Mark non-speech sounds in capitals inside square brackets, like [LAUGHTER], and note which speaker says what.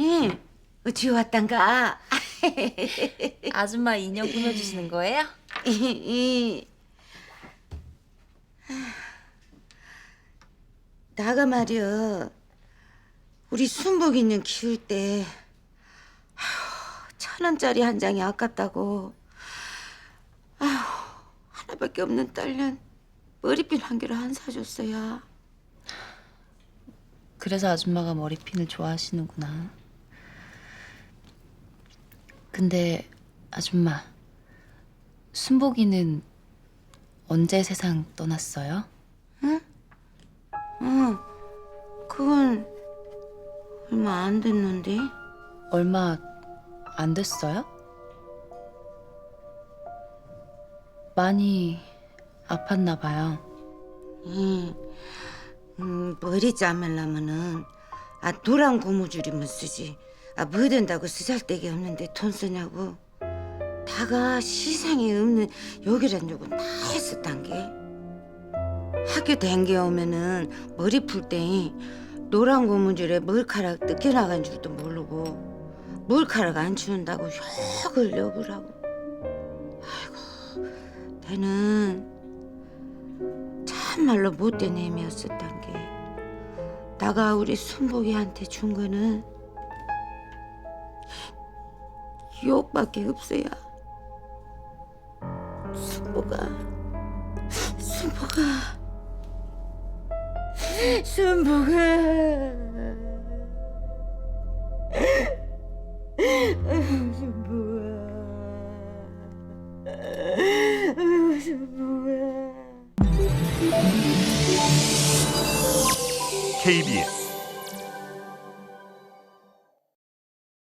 Speaker 1: 응. 어찌 왔단가? [LAUGHS]
Speaker 2: 아줌마 인형 꾸며주시는 거예요?
Speaker 1: 이- [LAUGHS] 나가 말이야 우리 순복 인형 키울 때 아휴, 천 원짜리 한 장이 아깝다고 아휴, 하나밖에 없는 딸년 머리핀 한 개를 안 사줬어야
Speaker 2: 그래서 아줌마가 머리핀을 좋아하시는구나. 근데 아줌마, 순복이는 언제 세상 떠났어요?
Speaker 1: 그건 얼마 안 됐는데
Speaker 2: 얼마 안 됐어요? 많이 아팠나 봐요.
Speaker 1: 응. 음, 머리 감으려면은 아 노란 고무줄이면 쓰지 아 뭐 된다고 쓰잘데기 없는데 돈 쓰냐고? 다가 시상에 없는 요기란 요건 다 했었단 게. 학교 댕겨 오면은 머리 풀 때 노란 고무줄에 머리카락 뜯겨 나간 줄도 모르고 머리카락 안 치운다고 욕을 여부라고. 아이고 걔는 참말로 못된 애미였었단 게. 나가 우리 순복이한테 준 거는 욕밖에 없어야 순복아 순복아 순복아 아이고, 순복아 아이고, 순복아
Speaker 3: KBS